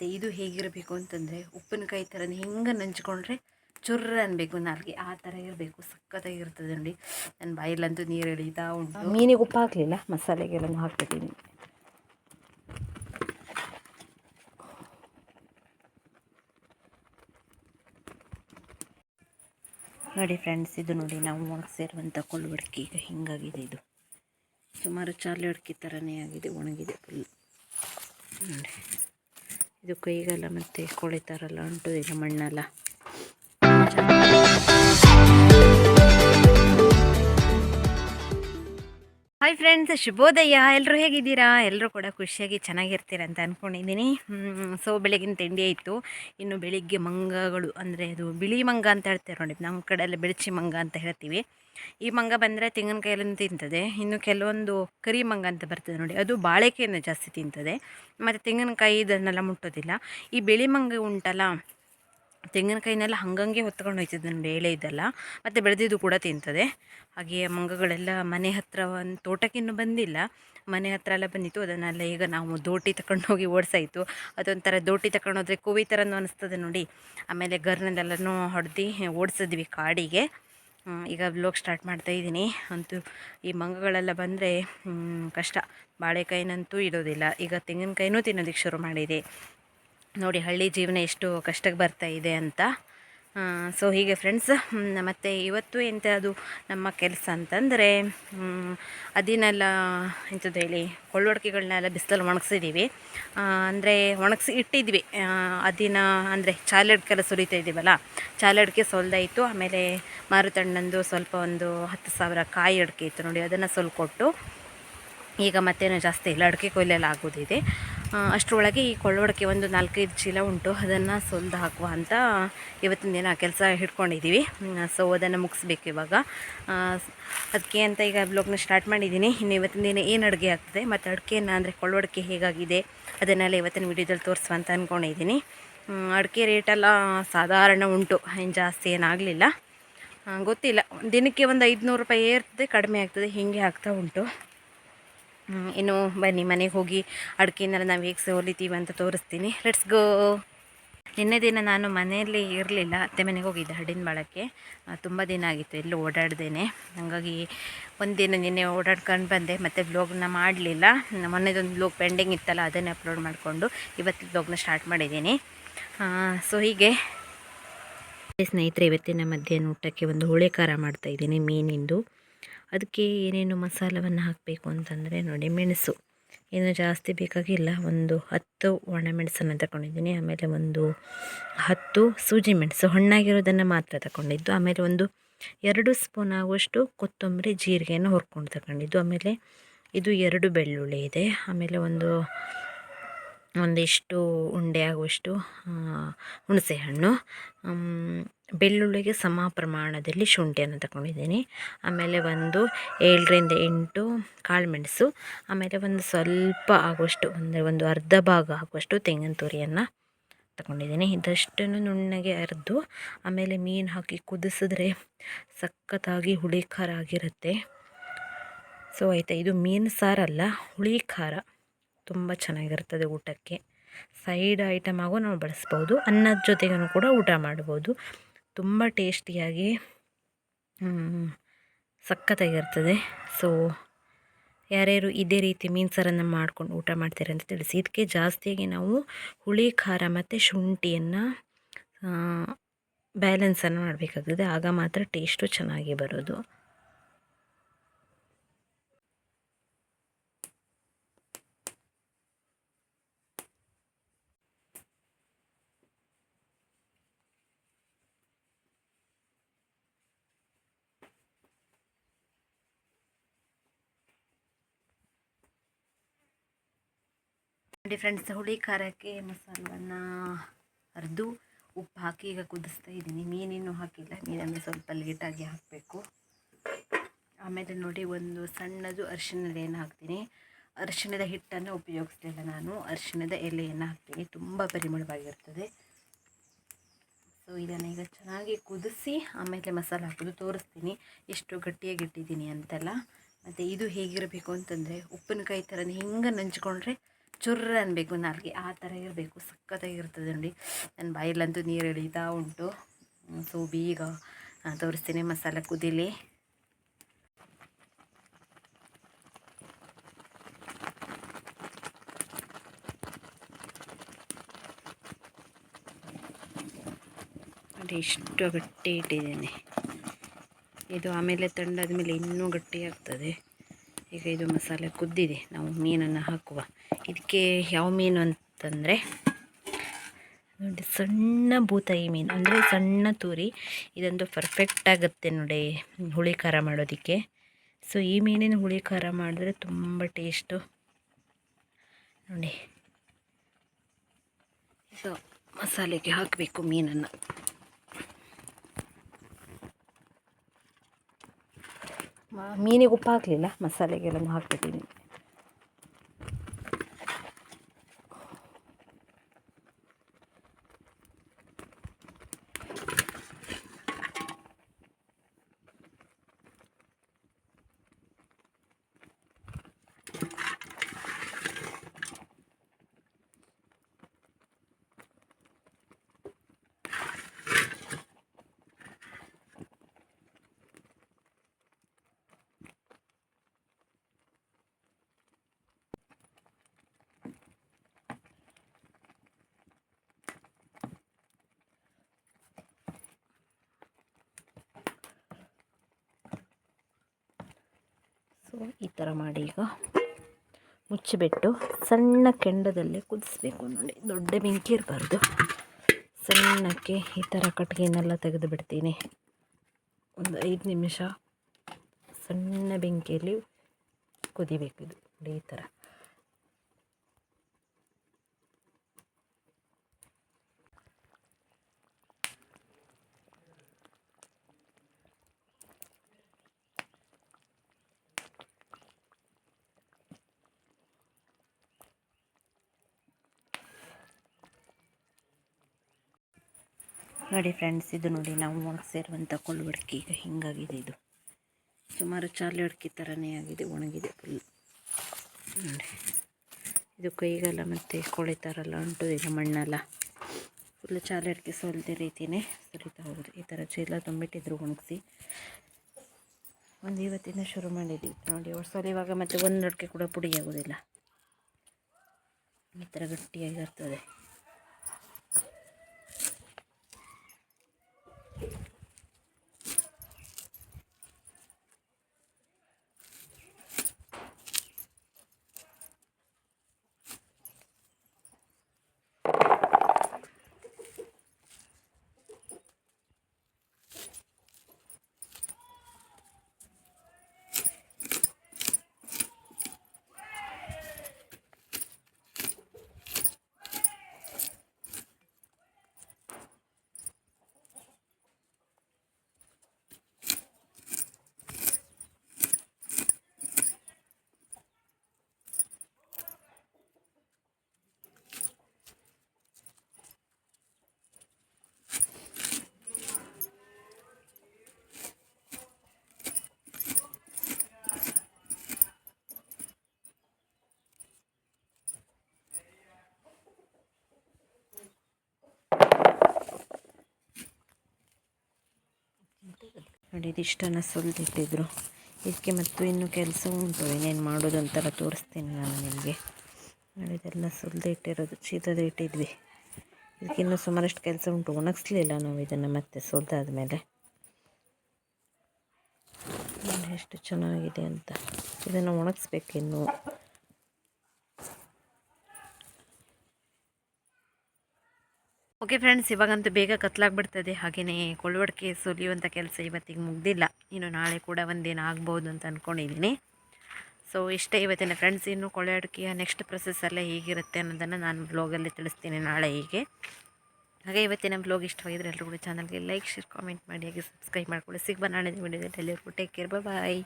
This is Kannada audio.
ಮತ್ತು ಇದು ಹೇಗಿರಬೇಕು ಅಂತಂದರೆ ಉಪ್ಪಿನಕಾಯಿ ಥರ ಹಿಂಗೆ ನಂಚ್ಕೊಂಡ್ರೆ ಚುರ್ರ ಅನ್ಬೇಕು ನಾಲ್ಗೆ ಆ ಥರ ಇರಬೇಕು ಸಖತ್ತಾಗಿರ್ತದೆ ನೋಡಿ. ನನ್ನ ಬಾಯಲ್ಲಂತೂ ನೀರು ಎಳೀತಾ ಉಂಟು. ಮೀನಿಗೆ ಉಪ್ಪು ಹಾಕಲಿಲ್ಲ ಮಸಾಲೆಗೆಲ್ಲ ಹಾಕ್ತಿದ್ದೀನಿ ನೋಡಿ ಫ್ರೆಂಡ್ಸ್ ಇದು ನೋಡಿ ನಾವು ಒಣಗಿಸಿರುವಂಥ ಕೊಳ್ವಡ್ಕಿ ಈಗ ಹಿಂಗಾಗಿದೆ ಇದು. ಸುಮಾರು ಚಾರ್ಲಿ ಅಡಿಕೆ ಥರನೇ ಆಗಿದೆ ಒಣಗಿದೆ ಫುಲ್ ನೋಡಿ. ಇದು ಕೈಗೆಲ್ಲ ಮತ್ತೆ ಕೊಳಿತಾರಲ್ಲ ಈಗ ಮಣ್ಣೆಲ್ಲ. ಹಾಯ್ ಫ್ರೆಂಡ್ಸ್ ಶುಭೋದಯ. ಎಲ್ಲರೂ ಹೇಗಿದ್ದೀರಾ? ಎಲ್ಲರೂ ಕೂಡ ಖುಷಿಯಾಗಿ ಚೆನ್ನಾಗಿರ್ತೀರ ಅಂತ ಅಂದ್ಕೊಂಡಿದ್ದೀನಿ ಸೊ ಬೆಳಗಿನ ತಿಂಡಿ ಆಯಿತು. ಇನ್ನು ಬೆಳಿಗ್ಗೆ ಮಂಗಗಳು, ಅಂದರೆ ಅದು ಬಿಳಿ ಮಂಗ ಅಂತ ಹೇಳ್ತಾರೆ ನೋಡಿ ನಮ್ಮ ಕಡೆ ಎಲ್ಲ ಬೆಳಚಿ ಮಂಗ ಅಂತ ಹೇಳ್ತೀವಿ. ಈ ಮಂಗ ಬಂದರೆ ತೆಂಗಿನಕಾಯಲ್ಲೂ ತಿಂತದೆ. ಇನ್ನು ಕೆಲವೊಂದು ಕರಿ ಮಂಗ ಅಂತ ಬರ್ತದೆ ನೋಡಿ, ಅದು ಬಾಳೆಕಾಯನ್ನು ಜಾಸ್ತಿ ತಿಂತದೆ. ಮತ್ತು ತೆಂಗಿನಕಾಯಿ ಇದನ್ನೆಲ್ಲ ಮುಟ್ಟೋದಿಲ್ಲ. ಈ ಬಿಳಿ ಮಂಗ ಉಂಟಲ್ಲ ತೆಂಗಿನಕಾಯಿನೆಲ್ಲ ಹಂಗಂಗೆ ಹೊತ್ಕೊಂಡು ಹೋಯ್ತದೆ ನೋಡಿ, ಎಳೆ ಇದೆಲ್ಲ. ಮತ್ತು ಬೆಳೆದಿದ್ದು ಕೂಡ ತಿಂತದೆ. ಹಾಗೆಯೇ ಮಂಗಗಳೆಲ್ಲ ಮನೆ ಹತ್ರ ಒಂದು ತೋಟಕ್ಕಿನ್ನೂ ಬಂದಿಲ್ಲ. ಮನೆ ಹತ್ರ ಎಲ್ಲ ಬಂದಿತ್ತು, ಅದನ್ನೆಲ್ಲ ಈಗ ನಾವು ದೋಟಿ ತಗೊಂಡು ಹೋಗಿ ಓಡಿಸಾಯಿತು. ಅದೊಂಥರ ದೋಟಿ ತಗೊಂಡೋದ್ರೆ ಕೋವಿ ಥರನೂ ಅನಿಸ್ತದೆ ನೋಡಿ. ಆಮೇಲೆ ಗರ್ನಲ್ಲೆಲ್ಲನೂ ಹೊಡೆದು ಓಡಿಸಿದ್ವಿ ಕಾಡಿಗೆ. ಈಗ ಬ್ಲೋಗ್ ಸ್ಟಾರ್ಟ್ ಮಾಡ್ತಾ ಇದ್ದೀನಿ. ಅಂತೂ ಈ ಮಂಗಗಳೆಲ್ಲ ಬಂದರೆ ಕಷ್ಟ. ಬಾಳೆಕಾಯಿನಂತೂ ಇಡೋದಿಲ್ಲ. ಈಗ ತೆಂಗಿನಕಾಯಿನೂ ತಿನ್ನೋದಕ್ಕೆ ಶುರು ಮಾಡಿದೆ. ನೋಡಿ ಹಳ್ಳಿ ಜೀವನ ಎಷ್ಟು ಕಷ್ಟಕ್ಕೆ ಬರ್ತಾ ಇದೆ ಅಂತ. ಸೊ ಹೀಗೆ ಫ್ರೆಂಡ್ಸ್ ಮತ್ತು ಇವತ್ತು ಎಂತ ಅದು ನಮ್ಮ ಕೆಲಸ ಅಂತಂದರೆ ಅದನ್ನೆಲ್ಲ ಎಂಥದ್ದು ಹೇಳಿ ಕೊಳ್ಳೊಡ್ಕೆಗಳನ್ನೆಲ್ಲ ಬಿಸಿಲಲ್ಲಿ ಒಣಗಿಸಿದ್ದೀವಿ ಅಂದರೆ ಒಣಗಿಸಿ ಇಟ್ಟಿದ್ವಿ. ಅದಿನ ಅಂದರೆ ಚಾಲಡ್ಕೆಲ್ಲ ಸುರಿತಾ ಇದ್ದೀವಲ್ಲ ಚಾಲಡ್ಕೆ ಸೊಲ್ದಾಯಿತು. ಆಮೇಲೆ ಮಾರುತಣ್ಣಂದು ಸ್ವಲ್ಪ ಒಂದು ಹತ್ತು ಸಾವಿರ ಕಾಯಿ ಅಡಿಕೆ ಇತ್ತು ನೋಡಿ, ಅದನ್ನು ಸೊಲ್ಕೊಟ್ಟು ಕೊಟ್ಟು ಈಗ ಮತ್ತೇನೋ ಜಾಸ್ತಿ ಇಲ್ಲ, ಅಡಿಕೆ ಕೊಯ್ಲೆಲ್ಲ ಆಗೋದಿದೆ. ಅಷ್ಟರೊಳಗೆ ಈ ಕೊಳ್ಳೋಡಕ್ಕೆ ಒಂದು ನಾಲ್ಕೈದು ಚೀಲ ಉಂಟು. ಅದನ್ನು ಸೊಲ್ದು ಹಾಕುವ ಅಂತ ಇವತ್ತಿನ ದಿನ ಕೆಲಸ ಹಿಡ್ಕೊಂಡಿದ್ದೀವಿ ಸೊ ಅದನ್ನು ಮುಗಿಸ್ಬೇಕು ಇವಾಗ. ಅದಕ್ಕೆ ಅಂತ ಈಗ ಬ್ಲಾಗ್ನ ಸ್ಟಾರ್ಟ್ ಮಾಡಿದ್ದೀನಿ ಇನ್ನು ಇವತ್ತಿನ ದಿನ ಏನು ಅಡುಗೆ ಆಗ್ತದೆ, ಮತ್ತು ಅಡಿಕೆನ ಅಂದರೆ ಕೊಳ್ಳೋಡಕ್ಕೆ ಹೇಗಾಗಿದೆ, ಅದನ್ನೆಲ್ಲ ಇವತ್ತಿನ ವಿಡಿಯೋದಲ್ಲಿ ತೋರಿಸುವ ಅಂತ ಅಂದ್ಕೊಂಡಿದ್ದೀನಿ ಅಡಿಕೆ ರೇಟೆಲ್ಲ ಸಾಧಾರಣ ಉಂಟು. ಏನು ಜಾಸ್ತಿ ಏನಾಗಲಿಲ್ಲ ಗೊತ್ತಿಲ್ಲ. ದಿನಕ್ಕೆ ಒಂದು ಐದುನೂರು ರೂಪಾಯಿ ಏರ್ತದೆ, ಕಡಿಮೆ ಆಗ್ತದೆ, ಹೀಗೆ ಆಗ್ತಾ ಉಂಟು. ಇನ್ನು ಬನ್ನಿ, ಮನೆಗೆ ಹೋಗಿ ಅಡುಗೆನೆಲ್ಲ ನಾವು ಹೇಗೆ ಸೋಲಿತೀವಿ ಅಂತ ತೋರಿಸ್ತೀನಿ. ಲೆಟ್ಸ್ ಗೋ ನಿನ್ನೆ ದಿನ ನಾನು ಮನೆಯಲ್ಲಿ ಇರಲಿಲ್ಲ. ಅತ್ತೆ ಮನೆಗೆ ಹೋಗಿದ್ದೆ ಹಡಿನ ಬಾಳಕ್ಕೆ. ತುಂಬ ದಿನ ಆಗಿತ್ತು, ಎಲ್ಲೂ ಓಡಾಡ್ದೇನೆ. ಹಾಗಾಗಿ ಒಂದಿನ ನಿನ್ನೆ ಓಡಾಡ್ಕೊಂಡು ಬಂದೆ, ಮತ್ತು ಬ್ಲಾಗ್ನ ಮಾಡಲಿಲ್ಲ. ಮೊನ್ನೆದೊಂದು ಬ್ಲಾಗ್ ಪೆಂಡಿಂಗ್ ಇತ್ತಲ್ಲ, ಅದನ್ನೇ ಅಪ್ಲೋಡ್ ಮಾಡಿಕೊಂಡು ಇವತ್ತು ಬ್ಲಾಗ್ನ ಸ್ಟಾರ್ಟ್ ಮಾಡಿದ್ದೀನಿ. ಸೊ ಹೀಗೆ. ಸ್ನೇಹಿತರೆ, ಇವತ್ತಿನ ಮಧ್ಯಾಹ್ನ ಊಟಕ್ಕೆ ಒಂದು ಹುಳಿ ಖಾರ ಮಾಡ್ತಾಯಿದ್ದೀನಿ ಮೀನಿಂದು. ಅದಕ್ಕೆ ಏನೇನು ಮಸಾಲವನ್ನು ಹಾಕಬೇಕು ಅಂತಂದರೆ ನೋಡಿ ಮೆಣಸು. ಏನು ಜಾಸ್ತಿ ಬೇಕಾಗಿಲ್ಲ, ಒಂದು ಹತ್ತು ಒಣಮೆಣಸನ್ನು ತಗೊಂಡಿದ್ದೀನಿ. ಆಮೇಲೆ ಒಂದು ಹತ್ತು ಸೂಜಿ ಮೆಣಸು. ಹಣ್ಣಾಗಿರೋದನ್ನು ಮಾತ್ರ ತಗೊಂಡಿದ್ದು. ಆಮೇಲೆ ಒಂದು ಎರಡು ಸ್ಪೂನ್ ಆಗುವಷ್ಟು ಕೊತ್ತಂಬರಿ ಜೀರಿಗೆಯನ್ನು ಹುರ್ಕೊಂಡು ತಗೊಂಡಿದ್ದು. ಆಮೇಲೆ ಇದು ಎರಡು ಬೆಳ್ಳುಳ್ಳಿ ಇದೆ. ಆಮೇಲೆ ಒಂದು, ಒಂದಿಷ್ಟು ಉಂಡೆ ಆಗುವಷ್ಟು ಹುಣಸೆಹಣ್ಣು. ಬೆಳ್ಳುಳ್ಳಿಗೆ ಸಮ ಪ್ರಮಾಣದಲ್ಲಿ ಶುಂಠಿಯನ್ನು ತಗೊಂಡಿದ್ದೀನಿ. ಆಮೇಲೆ ಒಂದು ಏಳರಿಂದ ಎಂಟು ಕಾಳುಮೆಣಸು ಆಮೇಲೆ ಒಂದು ಸ್ವಲ್ಪ ಆಗುವಷ್ಟು ಅಂದರೆ ಒಂದು ಅರ್ಧ ಭಾಗ ಆಗುವಷ್ಟು ತೆಂಗಿನ ತುರಿಯನ್ನು ತಗೊಂಡಿದ್ದೀನಿ. ಇದಷ್ಟನ್ನು ನುಣ್ಣಗೆ ಅರೆದು, ಆಮೇಲೆ ಮೀನು ಹಾಕಿ ಕುದಿಸಿದ್ರೆ ಸಖತ್ತಾಗಿ ಹುಳಿ ಖಾರ ಆಗಿರುತ್ತೆ. ಸೊ ಆಯಿತಾ? ಇದು ಮೀನು ಸಾರಲ್ಲ ಹುಳಿ ಖಾರ. ತುಂಬ ಚೆನ್ನಾಗಿರ್ತದೆ ಊಟಕ್ಕೆ. ಸೈಡ್ ಐಟಮ್ ಆಗು ನಾವು ಬಳಸ್ಬೋದು, ಅನ್ನದ ಜೊತೆಗೂ ಕೂಡ ಊಟ ಮಾಡ್ಬೋದು. ತುಂಬ ಟೇಸ್ಟಿಯಾಗಿ ಸಖತ್ತಾಗಿರ್ತದೆ. ಸೊ ಯಾರ್ಯಾರು ಇದೇ ರೀತಿ ಮೀನು ಸಾರನ್ನು ಮಾಡ್ಕೊಂಡು ಊಟ ಮಾಡ್ತೀರ ಅಂತ ತಿಳಿಸಿ. ಇದಕ್ಕೆ ಜಾಸ್ತಿಯಾಗಿ ನಾವು ಹುಳಿ, ಖಾರ ಮತ್ತು ಶುಂಠಿಯನ್ನು ಬ್ಯಾಲೆನ್ಸನ್ನು ಮಾಡಬೇಕಾಗ್ತದೆ. ಆಗ ಮಾತ್ರ ಟೇಸ್ಟು ಚೆನ್ನಾಗಿ ಬರೋದು. ನೋಡಿ ಫ್ರೆಂಡ್ಸ್ ಹುಳಿ ಖಾರಕ್ಕೆ ಮಸಾಲವನ್ನು ಅರ್ದು ಉಪ್ಪು ಹಾಕಿ ಈಗ ಕುದಿಸ್ತಾ ಇದ್ದೀನಿ. ಮೀನೇನು ಹಾಕಿಲ್ಲ. ಮೀನನ್ನು ಸ್ವಲ್ಪ ಲೇಟಾಗಿ ಹಾಕಬೇಕು. ಆಮೇಲೆ ನೋಡಿ ಒಂದು ಸಣ್ಣದು ಅರಿಶಿಣದ ಎಲೆಯನ್ನು ಹಾಕ್ತೀನಿ. ಅರಿಶಿಣದ ಹಿಟ್ಟನ್ನು ಉಪಯೋಗಿಸ್ಲಿಲ್ಲ ನಾನು. ಅರಿಶಿಣದ ಎಲೆಯನ್ನು ಹಾಕ್ತೀನಿ. ತುಂಬ ಪರಿಮಳವಾಗಿರ್ತದೆ. ಸೊ ಇದನ್ನು ಈಗ ಚೆನ್ನಾಗಿ ಕುದಿಸಿ ಆಮೇಲೆ ಮಸಾಲೆ ಹಾಕೋದು ತೋರಿಸ್ತೀನಿ. ಎಷ್ಟು ಗಟ್ಟಿಯಾಗಿ ಇಟ್ಟಿದ್ದೀನಿ ಅಂತೆಲ್ಲ. ಮತ್ತು ಇದು ಹೇಗಿರಬೇಕು ಅಂತಂದರೆ ಉಪ್ಪಿನಕಾಯಿ ಥರ ಹಿಂಗೆ ನಂಚ್ಕೊಂಡ್ರೆ ಚುರ್ರ ಅನ್ನಬೇಕು ನಾಲ್ಗೆ ಆ ಥರ ಇರಬೇಕು. ಸಖತ್ತಾಗಿರ್ತದೆ ನೋಡಿ. ನನ್ನ ಬಾಯಲ್ಲಂತೂ ನೀರು ಎಳೀತಾ ಉಂಟು. ಸೊ ಬೀಗ ತೋರಿಸ್ತೇನೆ ಮಸಾಲೆ ಕುದಿಲಿ. ಎಷ್ಟು ಗಟ್ಟಿ ಇಟ್ಟಿದ್ದೀನಿ. ಇದು ಆಮೇಲೆ ತಂಡಾದ ಮೇಲೆ ಇನ್ನೂ ಗಟ್ಟಿ ಆಗ್ತದೆ. ಈಗ ಇದು ಮಸಾಲೆ ಕುದ್ದಿದೆ. ನಾವು ಮೀನನ್ನು ಹಾಕುವ. ಇದಕ್ಕೆ ಯಾವ ಮೀನು ಅಂತಂದರೆ ನೋಡಿ, ಸಣ್ಣ ಬೂತಾಯಿ ಮೀನು. ಅಂದರೆ ಸಣ್ಣ ತೂರಿ. ಇದೊಂದು ಪರ್ಫೆಕ್ಟ್ ಆಗುತ್ತೆ ನೋಡಿ ಹುಳಿ ಖಾರ ಮಾಡೋದಕ್ಕೆ. ಸೊ ಈ ಮೀನಿನ ಹುಳಿ ಖಾರ ಮಾಡಿದ್ರೆ ತುಂಬ ಟೇಸ್ಟು ನೋಡಿ. ಸೊ ಮಸಾಲೆಗೆ ಹಾಕಬೇಕು ಮೀನನ್ನು. ಮೀನಿಗೆ ಉಪ್ಪು ಹಾಕಲಿಲ್ಲ ಮಸಾಲೆಗೆಲ್ಲ ಹಾಕ್ಬಿಟ್ಟಿದ್ದೀನಿ. ಈ ಥರ ಮಾಡಿ ಈಗ ಮುಚ್ಚಿಬಿಟ್ಟು ಸಣ್ಣ ಕೆಂಡದಲ್ಲೇ ಕುದಿಸ್ಬೇಕು ನೋಡಿ. ದೊಡ್ಡ ಬೆಂಕಿ ಇರಬಾರ್ದು. ಸಣ್ಣಕ್ಕೆ ಈ ಥರ ಕಟ್ಟಿಗೆನೆಲ್ಲ ತೆಗೆದು ಬಿಡ್ತೀನಿ ಒಂದು ಐದು ನಿಮಿಷ ಸಣ್ಣ ಬೆಂಕಿಯಲ್ಲಿ ಕುದಿಬೇಕು ಇದು. ನೋಡಿ ಈ ಥರ. ನೋಡಿ ಫ್ರೆಂಡ್ಸ್ ಇದು ನೋಡಿ ನಾವು ಒಣಗಿಸಿರುವಂಥ ಕೊಳ್ವಡ್ಕಿ ಈಗ ಹಿಂಗಾಗಿದೆ ಇದು. ಸುಮಾರು ಚಾರ್ಲಿ ಅಡಿಕೆ ಥರನೇ ಆಗಿದೆ, ಒಣಗಿದೆ ಫುಲ್ ನೋಡಿ. ಇದು ಕೈಗೆಲ್ಲ ಮತ್ತು ಕೊಳಿತಾರಲ್ಲ ಈಗ ಮಣ್ಣೆಲ್ಲ. ಫುಲ್ ಚಾಲೆ ಅಡಿಕೆ ಸೋಲ್ದ ರೀತಿಯೇ ಸುರಿತಾ ಹೋಗೋದು. ಈ ಥರ ಚೀಲ ತುಂಬಿಟ್ಟಿದ್ರು ಒಣಗಿಸಿ. ಒಂದು ಇವತ್ತಿಂದ ಶುರು ಮಾಡಿದ್ವಿ. ನೋಡಿ, ಹೊಸ ಇವಾಗ ಮತ್ತೆ ಒಂದು ಅಡಿಕೆ ಕೂಡ ಪುಡಿ ಆಗೋದಿಲ್ಲ ಈ ಥರ ಗಟ್ಟಿಯಾಗಿರ್ತದೆ ನೋಡಿ ಇದಿಷ್ಟನ್ನು ಸುಲಿದಿಟ್ಟಿದ್ರು. ಇದಕ್ಕೆ ಮತ್ತು ಇನ್ನೂ ಕೆಲಸ ಉಂಟು. ಏನೇನು ಮಾಡೋದು ಅಂತೆಲ್ಲ ತೋರಿಸ್ತೀನಿ ನಾನು ನಿಮಗೆ. ನೋಡಿ, ಇದೆಲ್ಲ ಸುಲಿದು ಇಟ್ಟಿರೋದು ಚೀಲದ ಇಟ್ಟಿದ್ವಿ. ಇದಕ್ಕೆ ಇನ್ನೂ ಸುಮಾರಷ್ಟು ಕೆಲಸ ಉಂಟು. ಒಣಗಿಸ್ಲಿಲ್ಲ ನಾವು ಇದನ್ನು ಮತ್ತೆ ಸುಲಿದಾದ್ಮೇಲೆ. ಮೇಲೆ ಎಷ್ಟು ಚೆನ್ನಾಗಿದೆ ಅಂತ. ಇದನ್ನು ಒಣಗಿಸ್ಬೇಕು ಓಕೆ ಫ್ರೆಂಡ್ಸ್ ಇವಾಗಂತೂ ಬೇಗ ಕತ್ಲಾಗ್ಬಿಡ್ತದೆ. ಹಾಗೆಯೇ ಕೊಳ್ಳುವಡಿಕೆ ಸುಲಿಯುವಂಥ ಕೆಲಸ ಇವತ್ತಿಗೆ ಮುಗ್ದಿಲ್ಲ. ಇನ್ನು ನಾಳೆ ಕೂಡ ಒಂದೇನು ಆಗ್ಬೋದು ಅಂತ ಅಂದ್ಕೊಂಡಿದ್ದೀನಿ ಸೊ ಇಷ್ಟೇ ಇವತ್ತಿನ ಫ್ರೆಂಡ್ಸ್ ಇನ್ನು ಕೊಳ್ಳುವಡಿಕೆಯ ನೆಕ್ಸ್ಟ್ ಪ್ರೊಸೆಸ್ಸಲ್ಲೇ ಹೇಗಿರುತ್ತೆ ಅನ್ನೋದನ್ನು ನಾನು ಬ್ಲಾಗಲ್ಲಿ ತಿಳಿಸ್ತೀನಿ ನಾಳೆ ಹೀಗೆ. ಹಾಗೆ ಇವತ್ತಿನ ಬ್ಲಾಗ್ ಇಷ್ಟವಾಗಿದ್ರೆ ಎಲ್ಲರೂ ಕೂಡ ಚಾನಲ್ಗೆ ಲೈಕ್ ಶೇರ್ ಕಾಮೆಂಟ್ ಮಾಡಿ, ಹಾಗೆ ಸಬ್ಸ್ಕ್ರೈಬ್ ಮಾಡ್ಕೊಳ್ಳಿ. ಸಿಗ್ಬ ನಾಳೆ ವಿಡಿಯೋದಲ್ಲಿ ಎಲ್ಲರಿಗೂ ಟೇಕ್ ಕೇರ್ ಬಾಯ್